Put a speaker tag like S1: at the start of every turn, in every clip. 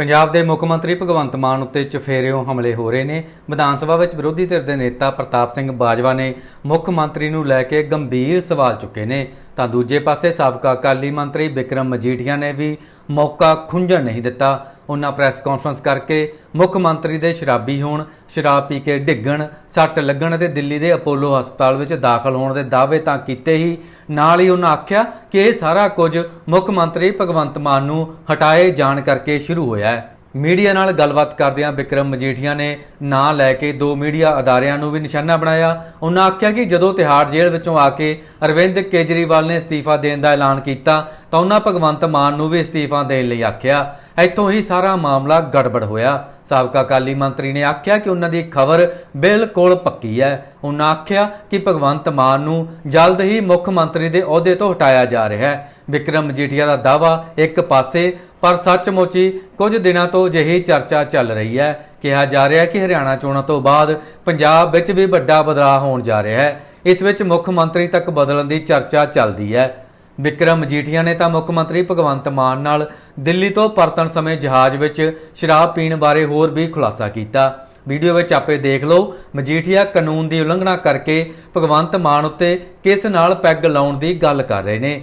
S1: ਪੰਜਾਬ ਦੇ ਮੁੱਖ ਮੰਤਰੀ ਭਗਵੰਤ ਮਾਨ ਉੱਤੇ ਚਫੇਰਿਓਂ ਹਮਲੇ ਹੋ ਰਹੇ ਨੇ। ਵਿਧਾਨ ਸਭਾ ਵਿੱਚ ਵਿਰੋਧੀ ਧਿਰ ਦੇ ਨੇਤਾ ਪ੍ਰਤਾਪ ਸਿੰਘ ਬਾਜਵਾ ਨੇ ਮੁੱਖ ਮੰਤਰੀ ਨੂੰ ਲੈ ਕੇ ਗੰਭੀਰ ਸਵਾਲ ਚੁੱਕੇ ਨੇ। ਤਾਂ ਦੂਜੇ ਪਾਸੇ ਸਾਬਕਾ ਅਕਾਲੀ ਮੰਤਰੀ ਵਿਕਰਮ ਮਜੀਠੀਆ ਨੇ ਵੀ ਮੌਕਾ ਖੁੰਝਣ ਨਹੀਂ ਦਿੱਤਾ। ਉਹਨਾਂ ਪ੍ਰੈਸ ਕਾਨਫਰੰਸ ਕਰਕੇ ਮੁੱਖ ਮੰਤਰੀ ਦੇ ਸ਼ਰਾਬੀ ਹੋਣ, ਸ਼ਰਾਬ ਪੀ ਕੇ ਡਿੱਗਣ, ਸੱਟ ਲੱਗਣ ਅਤੇ ਦਿੱਲੀ ਦੇ ਅਪੋਲੋ ਹਸਪਤਾਲ ਵਿੱਚ ਦਾਖਲ ਹੋਣ ਦੇ ਦਾਅਵੇ ਤਾਂ ਕੀਤੇ ਹੀ। ਨਾਲ ਹੀ ਉਹਨਾਂ ਆਖਿਆ ਕਿ ਇਹ ਸਾਰਾ ਕੁਝ ਮੁੱਖ ਮੰਤਰੀ ਭਗਵੰਤ ਮਾਨ ਨੂੰ ਹਟਾਏ ਜਾਣ ਕਰਕੇ ਸ਼ੁਰੂ ਹੋਇਆ ਹੈ। ਮੀਡੀਆ ਨਾਲ ਗੱਲਬਾਤ ਕਰਦਿਆਂ ਵਿਕਰਮ ਮਜੀਠੀਆ ਨੇ ਨਾਂ ਲੈ ਕੇ ਦੋ ਮੀਡੀਆ ਅਦਾਰਿਆਂ ਨੂੰ ਵੀ ਨਿਸ਼ਾਨਾ ਬਣਾਇਆ। ਉਹਨਾਂ ਆਖਿਆ ਕਿ ਜਦੋਂ ਤਿਹਾੜ ਜੇਲ੍ਹ ਵਿੱਚੋਂ ਆ ਕੇ ਅਰਵਿੰਦ ਕੇਜਰੀਵਾਲ ਨੇ ਅਸਤੀਫਾ ਦੇਣ ਦਾ ਐਲਾਨ ਕੀਤਾ ਤਾਂ ਉਹਨਾਂ ਭਗਵੰਤ ਮਾਨ ਨੂੰ ਵੀ ਅਸਤੀਫਾ ਦੇਣ ਲਈ ਆਖਿਆ। ਇੱਥੋਂ ਹੀ ਸਾਰਾ ਮਾਮਲਾ ਗੜਬੜ ਹੋਇਆ। ਸਾਬਕਾ ਅਕਾਲੀ ਮੰਤਰੀ ਨੇ ਆਖਿਆ ਕਿ ਉਹਨਾਂ ਦੀ ਖਬਰ ਬਿਲਕੁਲ ਪੱਕੀ ਹੈ। ਉਹਨਾਂ ਆਖਿਆ ਕਿ ਭਗਵੰਤ ਮਾਨ ਨੂੰ ਜਲਦ ਹੀ ਮੁੱਖ ਮੰਤਰੀ ਦੇ ਅਹੁਦੇ ਤੋਂ ਹਟਾਇਆ ਜਾ ਰਿਹਾ ਹੈ। ਵਿਕਰਮ ਮਜੀਠੀਆ ਦਾ ਦਾਵਾ ਇੱਕ ਪਾਸੇ, ਪਰ ਸੱਚਮੁੱਚ ਹੀ ਕੁਝ ਦਿਨਾਂ ਤੋਂ ਅਜਿਹੀ ਚਰਚਾ ਚੱਲ ਰਹੀ ਹੈ। ਕਿਹਾ ਜਾ ਰਿਹਾ ਹੈ ਕਿ ਹਰਿਆਣਾ ਚੋਣਾਂ ਤੋਂ ਬਾਅਦ ਪੰਜਾਬ ਵਿੱਚ ਵੀ ਵੱਡਾ ਬਦਲਾਅ ਹੋਣ ਜਾ ਰਿਹਾ ਹੈ। ਇਸ ਵਿੱਚ ਮੁੱਖ ਮੰਤਰੀ ਤੱਕ ਬਦਲਣ ਦੀ ਚਰਚਾ ਚੱਲਦੀ ਹੈ। ਵਿਕਰਮ ਮਜੀਠੀਆ ਨੇ ਤਾਂ ਮੁੱਖ ਮੰਤਰੀ ਭਗਵੰਤ ਮਾਨ ਨਾਲ ਦਿੱਲੀ ਤੋਂ ਪਰਤਣ ਸਮੇਂ ਜਹਾਜ਼ ਵਿੱਚ ਸ਼ਰਾਬ ਪੀਣ ਬਾਰੇ ਹੋਰ ਵੀ ਖੁਲਾਸਾ ਕੀਤਾ। ਵੀਡੀਓ ਵਿੱਚ ਆਪੇ ਦੇਖ ਲਓ, ਮਜੀਠੀਆ ਕਾਨੂੰਨ ਦੀ ਉਲੰਘਣਾ ਕਰਕੇ ਭਗਵੰਤ ਮਾਨ ਉੱਤੇ ਕਿਸ ਨਾਲ ਪੈਗ ਲਾਉਣ ਦੀ ਗੱਲ ਕਰ ਰਹੇ ਨੇ।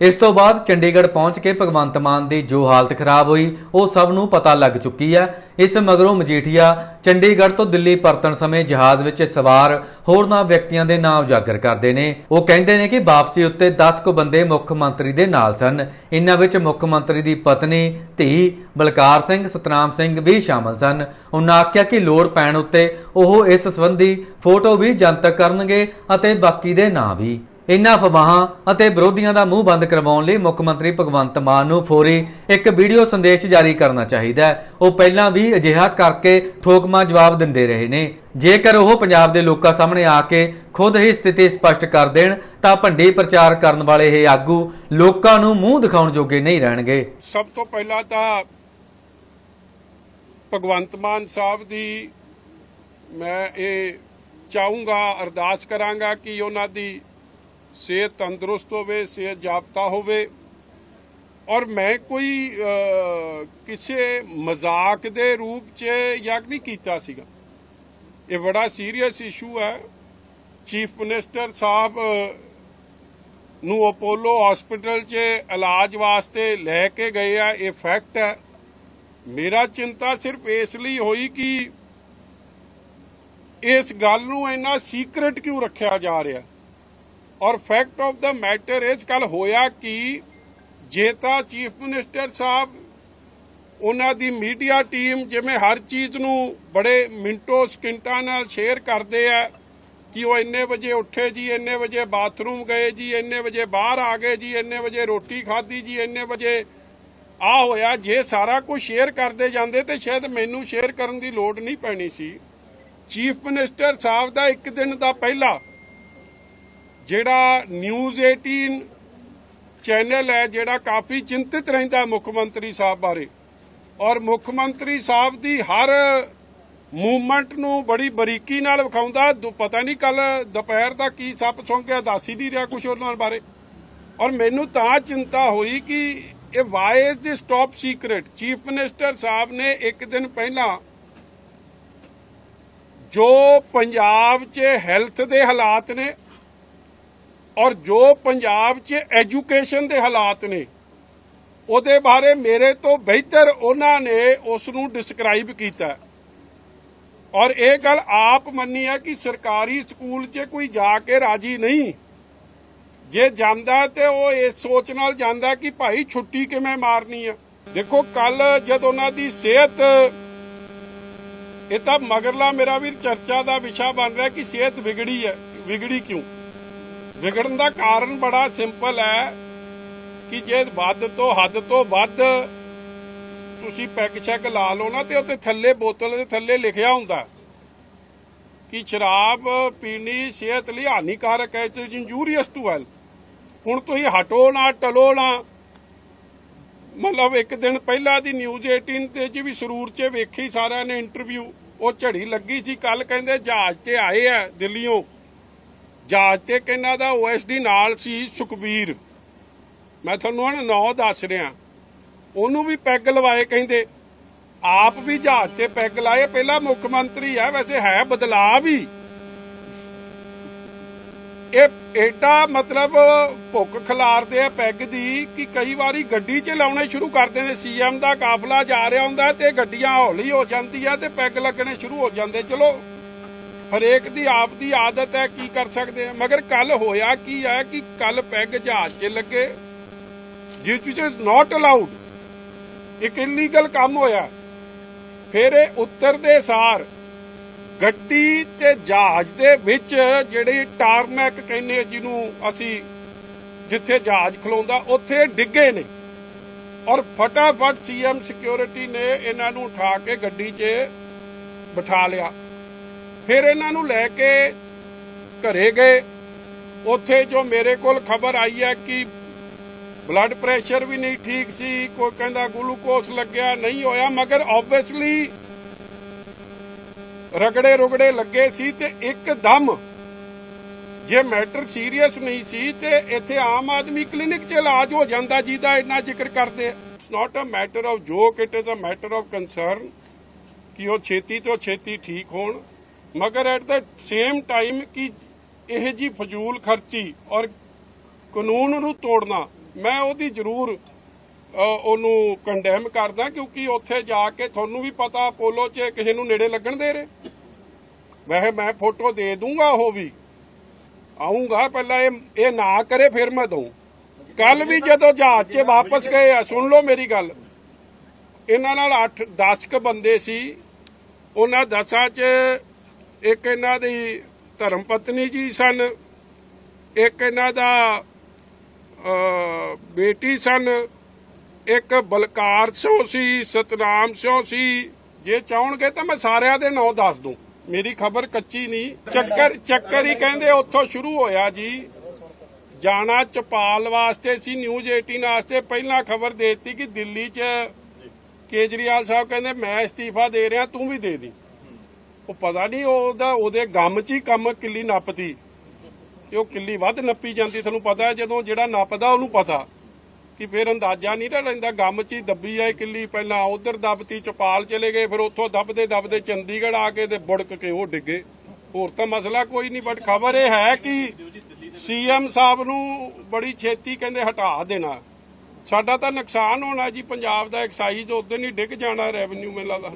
S1: ਇਸ ਤੋਂ ਬਾਅਦ ਚੰਡੀਗੜ੍ਹ ਪਹੁੰਚ ਕੇ ਭਗਵੰਤ ਮਾਨ ਦੀ ਜੋ ਹਾਲਤ ਖਰਾਬ ਹੋਈ, ਉਹ ਸਭ ਨੂੰ ਪਤਾ ਲੱਗ ਚੁੱਕੀ ਹੈ। ਇਸ ਮਗਰੋਂ ਮਜੀਠੀਆ ਚੰਡੀਗੜ੍ਹ ਤੋਂ ਦਿੱਲੀ ਪਰਤਣ ਸਮੇਂ ਜਹਾਜ਼ ਵਿੱਚ ਸਵਾਰ ਹੋਰਨਾਂ ਵਿਅਕਤੀਆਂ ਦੇ ਨਾਮ ਉਜਾਗਰ ਕਰਦੇ ਨੇ। ਉਹ ਕਹਿੰਦੇ ਨੇ ਕਿ ਵਾਪਸੀ ਉੱਤੇ 10 ਕੁ ਬੰਦੇ ਮੁੱਖ ਮੰਤਰੀ ਦੇ ਨਾਲ ਸਨ। ਇਨ੍ਹਾਂ ਵਿੱਚ ਮੁੱਖ ਮੰਤਰੀ ਦੀ ਪਤਨੀ, ਧੀ ਬਲਕਾਰ ਸਿੰਘ, ਸਤਨਾਮ ਸਿੰਘ ਵੀ ਸ਼ਾਮਲ ਸਨ। ਉਹਨਾਂ ਆਖਿਆ ਕਿ ਲੋੜ ਪੈਣ ਉੱਤੇ ਉਹ ਇਸ ਸੰਬੰਧੀ ਫੋਟੋ ਵੀ ਜਨਤਕ ਕਰਨਗੇ ਅਤੇ ਬਾਕੀ ਦੇ ਨਾਂ ਵੀ। ਇਨ੍ਹਾਂ ਅਫਵਾਹਾਂ ਅਤੇ ਵਿਰੋਧੀਆਂ ਦਾ ਮੂੰਹ ਬੰਦ ਕਰਵਾਉਣ ਲਈ ਮੁੱਖ ਮੰਤਰੀ ਭਗਵੰਤ ਮਾਨ ਨੂੰ ਫੌਰੀ ਇੱਕ ਵੀਡੀਓ ਸੰਦੇਸ਼ ਜਾਰੀ ਕਰਨਾ ਚਾਹੀਦਾ ਹੈ। ਉਹ ਪਹਿਲਾਂ ਵੀ ਅਜਿਹਾ ਕਰਕੇ ਠੋਕਮਾ ਜਵਾਬ ਦਿੰਦੇ ਰਹੇ ਨੇ। ਜੇਕਰ ਉਹ ਪੰਜਾਬ ਦੇ ਲੋਕਾਂ ਸਾਹਮਣੇ ਆ ਕੇ ਖੁਦ ਹੀ ਸਥਿਤੀ ਸਪਸ਼ਟ ਕਰ ਦੇਣ, ਤਾਂ ਭੰਡੀ ਪ੍ਰਚਾਰ ਕਰਨ ਵਾਲੇ ਇਹ ਆਗੂ ਲੋਕਾਂ ਨੂੰ ਮੂੰਹ ਦਿਖਾਉਣ ਜੋਗੇ ਨਹੀਂ ਰਹਿਣਗੇ।
S2: ਸਭ ਤੋਂ ਪਹਿਲਾਂ ਤਾਂ ਭਗਵੰਤ ਮਾਨ ਸਾਹਿਬ ਦੀ ਮੈਂ ਇਹ ਚਾਹੂੰਗਾ, ਅਰਦਾਸ ਕਰਾਂਗਾ ਕਿ ਉਹਨਾਂ ਦੀ ਸਿਹਤ ਤੰਦਰੁਸਤ ਹੋਵੇ, ਸਿਹਤ ਜਾਪਤਾ ਹੋਵੇ ਔਰ ਮੈਂ ਕੋਈ ਕਿਸੇ ਮਜ਼ਾਕ ਦੇ ਰੂਪ 'ਚ ਯਾਗ ਨਹੀਂ ਕੀਤਾ ਸੀਗਾ। ਇਹ ਬੜਾ ਸੀਰੀਅਸ ਇਸ਼ੂ ਹੈ। ਚੀਫ ਮਿਨਿਸਟਰ ਸਾਹਿਬ ਨੂੰ ਅਪੋਲੋ ਹਸਪੀਟਲ 'ਚ ਇਲਾਜ ਵਾਸਤੇ ਲੈ ਕੇ ਗਏ ਆ, ਇਹ ਫੈਕਟ ਹੈ। ਮੇਰਾ ਚਿੰਤਾ ਸਿਰਫ ਇਸ ਲਈ ਹੋਈ ਕਿ ਇਸ ਗੱਲ ਨੂੰ ਇੰਨਾ ਸੀਕ੍ਰੀਟ ਕਿਉਂ ਰੱਖਿਆ ਜਾ ਰਿਹਾ? ਔਰ ਫੈਕਟ ਆਫ ਦਾ ਮੈਟਰ ਇਸ ਕੱਲ ਹੋਇਆ ਕਿ? ਜੇ ਤਾਂ ਚੀਫ ਮਿਨਿਸਟਰ ਸਾਹਿਬ, ਉਹਨਾਂ ਦੀ ਮੀਡੀਆ ਟੀਮ ਜਿਵੇਂ ਹਰ ਚੀਜ਼ ਨੂੰ ਬੜੇ ਮਿੰਟੋ ਸਕਿੰਟਾਂ ਨਾਲ ਸ਼ੇਅਰ ਕਰਦੇ ਆ ਕਿ ਉਹ ਇੰਨੇ ਵਜੇ ਉੱਠੇ ਜੀ, ਇੰਨੇ ਵਜੇ ਬਾਥਰੂਮ ਗਏ ਜੀ, ਇੰਨੇ ਵਜੇ ਬਾਹਰ ਆ ਗਏ ਜੀ, ਇੰਨੇ ਵਜੇ ਰੋਟੀ ਖਾਧੀ ਜੀ, ਇੰਨੇ ਵਜੇ ਆ ਹੋਇਆ। ਜੇ ਸਾਰਾ ਕੁਝ ਸ਼ੇਅਰ ਕਰਦੇ ਜਾਂਦੇ ਤੇ ਸ਼ਾਇਦ ਮੈਨੂੰ ਸ਼ੇਅਰ ਕਰਨ ਦੀ ਲੋੜ ਨਹੀਂ ਪੈਣੀ ਸੀ। ਚੀਫ ਮਿਨਿਸਟਰ ਸਾਹਿਬ ਦਾ ਇੱਕ ਦਿਨ ਦਾ ਪਹਿਲਾ ਜਿਹੜਾ ਨਿਊਜ਼ 18 ਚੈਨਲ ਹੈ, ਜਿਹੜਾ ਕਾਫੀ ਚਿੰਤਿਤ ਰਹਿੰਦਾ ਮੁੱਖ ਮੰਤਰੀ ਸਾਹਿਬ ਬਾਰੇ। ਔਰ ਮੁੱਖ ਮੰਤਰੀ ਸਾਹਿਬ ਦੀ ਹਰ ਮੂਵਮੈਂਟ ਨੂੰ ਬੜੀ ਬਰੀਕੀ ਨਾਲ ਵਿਖਾਉਂਦਾ। ਪਤਾ ਨਹੀਂ ਕੱਲ ਦੁਪਹਿਰ ਦਾ ਕੀ ਸੱਪ ਸੌਂ ਗਿਆ, ਦੱਸ ਹੀ ਨਹੀਂ ਰਿਹਾ ਕੁਝ ਉਹਨਾਂ ਬਾਰੇ। ਔਰ ਮੈਨੂੰ ਤਾਂ ਚਿੰਤਾ ਹੋਈ ਕਿ ਇਹ why is this top secret chief minister Sahib ਨੇ ਇੱਕ ਦਿਨ ਪਹਿਲਾਂ ਜੋ ਪੰਜਾਬ 'ਚ ਹੈਲਥ ਦੇ ਹਾਲਾਤ ਨੇ ਔਰ ਜੋ ਪੰਜਾਬ 'ਚ ਐਜੂਕੇਸ਼ਨ ਦੇ ਹਾਲਾਤ ਨੇ, ਉਹਦੇ ਬਾਰੇ ਮੇਰੇ ਤੋਂ ਬਿਹਤਰ ਉਹਨਾਂ ਨੇ ਉਸ ਨੂੰ ਡਿਸਕ੍ਰਾਈਬ ਕੀਤਾ। ਔਰ ਇਹ ਗੱਲ ਆਪ ਮੰਨੀ ਹੈ ਕਿ ਸਰਕਾਰੀ ਸਕੂਲ 'ਚ ਕੋਈ ਜਾ ਕੇ ਰਾਜੀ ਨਹੀਂ। ਜੇ ਜਾਂਦਾ ਤੇ ਉਹ ਇਸ ਸੋਚ ਨਾਲ ਜਾਂਦਾ ਕਿ ਭਾਈ ਛੁੱਟੀ ਕਿਵੇਂ ਮਾਰਨੀ ਆ। ਦੇਖੋ, ਕੱਲ ਜਦ ਉਹਨਾਂ ਦੀ ਸਿਹਤ, ਇਹ ਤਾਂ ਮਗਰਲਾ ਮੇਰਾ ਵੀ ਚਰਚਾ ਦਾ ਵਿਸ਼ਾ ਬਣ ਰਿਹਾ ਕਿ ਸਿਹਤ ਵਿਗੜੀ ਹੈ। ਵਿਗੜੀ ਕਿਉਂ? ਵਿਗੜਨ ਦਾ ਕਾਰਨ ਬੜਾ ਸਿੰਪਲ ਹੈ ਕਿ ਜੇ ਵੱਧ ਤੋਂ ਹੱਦ ਤੋਂ ਵੱਧ ਤੁਸੀਂ ਪੈਕ ਚੈੱਕ ਲਾ ਲਓ ਨਾ, ਤੇ ਉੱਤੇ ਥੱਲੇ ਬੋਤਲ ਦੇ ਥੱਲੇ ਲਿਖਿਆ ਹੁੰਦਾ ਕਿ ਸ਼ਰਾਬ ਪੀਣੀ ਸਿਹਤ ਲਈ ਹਾਨੀਕਾਰਕ ਹੈ ਇਟ ਇੰਜੂਰੀਅਸ ਟੂ ਹੈਲਥ ਹੁਣ ਤੁਸੀਂ ਹਟੋ ਨਾ, ਟਲੋ ਨਾ। ਮਤਲਬ ਇੱਕ ਦਿਨ ਪਹਿਲਾਂ ਦੀ ਨਿਊਜ਼ 18 ਤੇ ਜੀ ਵੀ ਸਰੂਰ 'ਚ ਵੇਖੀ ਸਾਰਿਆਂ ਨੇ ਇੰਟਰਵਿਊ ਉਹ ਝੜੀ ਲੱਗੀ ਸੀ। ਕੱਲ ਕਹਿੰਦੇ ਜਹਾਜ਼ ਤੇ ਆਏ ਆ ਦਿੱਲੀੋਂ ਜਹਾਜ਼ ਤੇ ਕਿੰਨਾ ਦਾ ਓਐਸਡੀ ਨਾਲ ਸੀ ਸੁਖਬੀਰ। ਮੈਂ ਤੁਹਾਨੂੰ ਹੁਣ ਨਾਂ ਦੱਸ ਰਿਹਾ। ਉਹਨੂੰ ਵੀ ਪੈਗ ਲਵਾਏ ਕਹਿੰਦੇ। ਆਪ ਵੀ ਜਹਾਜ਼ ਤੇ ਪੈਗ ਲਾਏ, ਪਹਿਲਾ ਮੁੱਖ ਮੰਤਰੀ ਹੈ, ਵੈਸੇ ਹੈ ਬਦਲਾਅ ਵੀ। ਇਹ ਏਡਾ ਮਤਲਬ ਭੁੱਖ ਖਿਲਾਰਦੇ ਆ ਪੈਗ ਦੀ ਕਿ ਕਈ ਵਾਰੀ ਗੱਡੀ 'ਚ ਲਾਉਣੇ ਸ਼ੁਰੂ ਕਰਦੇ ਨੇ ਸੀਐਮ ਦਾ ਕਾਫਲਾ ਜਾ ਰਿਹਾ ਹੁੰਦਾ ਤੇ ਗੱਡੀਆਂ ਹੌਲੀ ਹੋ ਜਾਂਦੀਆਂ ਤੇ ਪੈਗ ਲੱਗਣੇ ਸ਼ੁਰੂ ਹੋ ਜਾਂਦੇ। ਚਲੋ ਹਰੇਕ ਦੀ ਆਪ ਦੀ ਆਦਤ ਹੈ ਕੀ ਕਰ ਸਕਦੇ ਆ। ਮਗਰ ਕੱਲ ਹੋਇਆ ਕੀ ਹੈ ਕਿ ਕੱਲ ਪੈਗ ਜਹਾਜ਼ 'ਚ ਲੱਗੇ, ਜਿਸ ਵਿੱਚ ਇਜ਼ ਨਾਟ ਅਲਾਉਡ ਇੱਕ ਇਲੀਗਲ ਕੰਮ ਹੋਇਆ। ਫਿਰ ਇਹ ਉੱਤਰ ਦੇ ਸਾਰ ਗੱਡੀ ਤੇ ਜਹਾਜ਼ ਦੇ ਵਿੱਚ ਜਿਹੜੀ ਟਾਰਮੈਕ ਕਹਿੰਦੇ ਜਿਹਨੂੰ ਅਸੀਂ ਜਿੱਥੇ ਜਹਾਜ਼ ਖਲੋਂਦਾ, ਉੱਥੇ ਡਿੱਗੇ ਨੇ। ਔਰ ਫਟਾਫਟ ਸੀਐਮ ਸਿਕਿਉਰਿਟੀ ਨੇ ਇਹਨਾਂ ਨੂੰ ਉਠਾ ਕੇ ਗੱਡੀ 'ਚ ਬਿਠਾ ਲਿਆ। ਫਿਰ ਇਹਨਾਂ ਨੂੰ ਲੈ ਕੇ ਘਰੇ ਗਏ। ਉੱਥੇ ਜੋ ਮੇਰੇ ਕੋਲ ਖਬਰ ਆਈ ਹੈ ਕਿ ਬਲੱਡ ਪ੍ਰੈਸ਼ਰ ਵੀ ਨਹੀਂ ਠੀਕ ਸੀ, ਕੋਈ ਕਹਿੰਦਾ ਗਲੂਕੋਸ ਲੱਗਿਆ, ਨਹੀਂ ਹੋਇਆ, ਮਗਰ ਆਬਵੀਅਸਲੀ ਰਗੜੇ ਰੁਗੜੇ ਲੱਗੇ ਸੀ ਤੇ ਇੱਕਦਮ ਜੇ ਮੈਟਰ ਸੀਰੀਅਸ ਨਹੀਂ ਸੀ ਤੇ ਇੱਥੇ ਆਮ ਆਦਮੀ ਕਲੀਨਿਕ 'ਚ ਇਲਾਜ ਹੋ ਜਾਂਦਾ ਜਿਹਦਾ ਇੰਨਾ ਜ਼ਿਕਰ ਕਰਦੇ it's not a matter of joke it is a matter of concern ਕਿ ਉਹ ਛੇਤੀ ਤੋਂ ਛੇਤੀ ਠੀਕ ਹੋਣ। ਮਗਰ ਐਟ ਦਾ ਸੇਮ ਟਾਈਮ ਕਿ ਇਹ ਜੀ ਫਜ਼ੂਲ ਖਰਚੀ ਔਰ ਕਾਨੂੰਨ ਨੂੰ ਤੋੜਨਾ, ਮੈਂ ਉਹਦੀ ਜ਼ਰੂਰ ਉਹਨੂੰ ਕੰਡੈਮ ਕਰਦਾ ਕਿਉਂਕਿ ਉੱਥੇ ਜਾ ਕੇ ਤੁਹਾਨੂੰ ਵੀ ਪਤਾ ਪੋਲੋ 'ਚ ਕਿਸੇ ਨੂੰ ਨੇੜੇ ਲੱਗਣ ਦੇ ਰਹੇ। ਵੈਸੇ ਮੈਂ ਫੋਟੋ ਦੇ ਦੂੰਗਾ ਉਹ ਵੀ। ਆਉਂਗਾ ਪਹਿਲਾਂ ਇਹ ਇਹ ਨਾ ਕਰੇ, ਫਿਰ ਮੈਂ ਦਊਂ। ਕੱਲ ਵੀ ਜਦੋਂ ਜਹਾਜ਼ 'ਚ ਵਾਪਸ ਗਏ ਆ, ਸੁਣ ਲਓ ਮੇਰੀ ਗੱਲ। ਇਹਨਾਂ ਨਾਲ 8 10 ਕ ਬੰਦੇ ਸੀ। ਉਹਨਾਂ ਦਸਾਂ 'ਚ ਇੱਕ ਇਹਨਾਂ ਦੀ ਧਰਮ ਪਤਨੀ ਜੀ ਸਨ, ਇੱਕ ਇਹਨਾਂ ਦਾ ਬੇਟੀ ਸਨ, ਇੱਕ ਬਲਕਾਰ ਸਿੰਘ ਸੀ, ਸਤਨਾਮ ਸਿੰਘ ਸੀ। ਜੇ ਚਾਹਣਗੇ ਤਾਂ ਮੈਂ ਸਾਰਿਆਂ ਦੇ ਨਾਂ ਦੱਸ ਦੂੰ। ਮੇਰੀ ਖਬਰ ਕੱਚੀ ਨਹੀਂ। ਚੱਕਰ ਚੱਕਰ ਹੀ ਕਹਿੰਦੇ ਉੱਥੋਂ ਸ਼ੁਰੂ ਹੋਇਆ ਜੀ। ਜਾਣਾ ਚਪਾਲ ਵਾਸਤੇ ਸੀ ਨਿਊਜ਼ 18 ਵਾਸਤੇ। ਪਹਿਲਾਂ ਖਬਰ ਦੇਤੀ ਕਿ ਦਿੱਲੀ 'ਚ ਕੇਜਰੀਵਾਲ ਸਾਹਿਬ ਕਹਿੰਦੇ, ਮੈਂ ਅਸਤੀਫਾ ਦੇ ਰਿਹਾ, ਤੂੰ ਵੀ ਦੇ ਦੀ। ਉਹ ਪਤਾ ਨਹੀਂ ਉਹਦਾ ਉਹਦੇ ਗਮ 'ਚ ਹੀ ਕੰਮ ਕਿੱਲੀ ਨੱਪਤੀ ਕਿ ਉਹ ਕਿੱਲੀ ਵੱਧ ਨੱਪੀ ਜਾਂਦੀ, ਤੁਹਾਨੂੰ ਪਤਾ ਹੈ, ਜਦੋਂ ਜਿਹੜਾ ਨੱਪਦਾ ਉਹਨੂੰ ਪਤਾ ਕਿ ਫਿਰ ਅੰਦਾਜ਼ਾ ਨਹੀਂ ਨਾ ਰਹਿੰਦਾ ਗਮ 'ਚ ਹੀ ਦੱਬੀ ਆਏ ਕਿੱਲੀ ਪਹਿਲਾਂ, ਉਧਰ ਦੱਬਤੀ, ਚਪਾਲ ਚਲੇ ਗਏ, ਫਿਰ ਉੱਥੋਂ ਦੱਬਦੇ ਦੱਬਦੇ ਚੰਡੀਗੜ੍ਹ ਆ ਕੇ ਤੇ ਬੁੜਕ ਕੇ ਉਹ ਡਿੱਗੇ? ਹੋਰ ਤਾਂ ਮਸਲਾ ਕੋਈ ਨਹੀਂ ਬਟ ਖਬਰ ਇਹ ਹੈ ਕਿ ਸੀਐਮ ਸਾਹਿਬ ਨੂੰ ਬੜੀ ਛੇਤੀ ਕਹਿੰਦੇ ਹਟਾ ਦੇਣਾ। ਸਾਡਾ ਤਾਂ ਨੁਕਸਾਨ ਹੋਣਾ ਜੀ, ਪੰਜਾਬ ਦਾ ਐਕਸਾਈਜ਼ ਉਦੋਂ ਹੀ ਡਿੱਗ ਜਾਣਾ ਰੈਵਨਿਊ ਮੇਲਾ ਦਾ।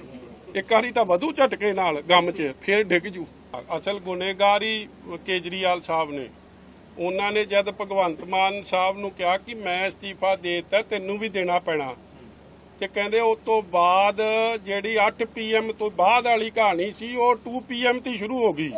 S2: ਇੱਕ ਵਾਰੀ ਤਾਂ ਵਧੂ ਝਟਕੇ ਨਾਲ ਗਮ 'ਚ, ਫੇਰ ਡਿੱਗ ਜੂ। ਅਸਲ ਗੁਨੇਗਾਰ ਹੀ ਕੇਜਰੀਵਾਲ ਸਾਹਿਬ ਨੇ। ਉਹਨਾਂ ਨੇ ਜਦ ਭਗਵੰਤ ਮਾਨ ਸਾਹਿਬ ਨੂੰ ਕਿਹਾ ਕਿ ਮੈਂ ਅਸਤੀਫਾ ਦੇ ਦਿੱਤਾ, ਤੈਨੂੰ ਵੀ ਦੇਣਾ ਪੈਣਾ। ਤੇ ਕਹਿੰਦੇ ਉਸ ਤੋਂ ਬਾਅਦ ਜਿਹੜੀ 8 ਪੀਐਮ ਤੋਂ ਬਾਅਦ ਵਾਲੀ ਕਹਾਣੀ ਸੀ, ਉਹ 2 ਪੀਐਮ ਤੇ ਸ਼ੁਰੂ ਹੋ ਗਈ।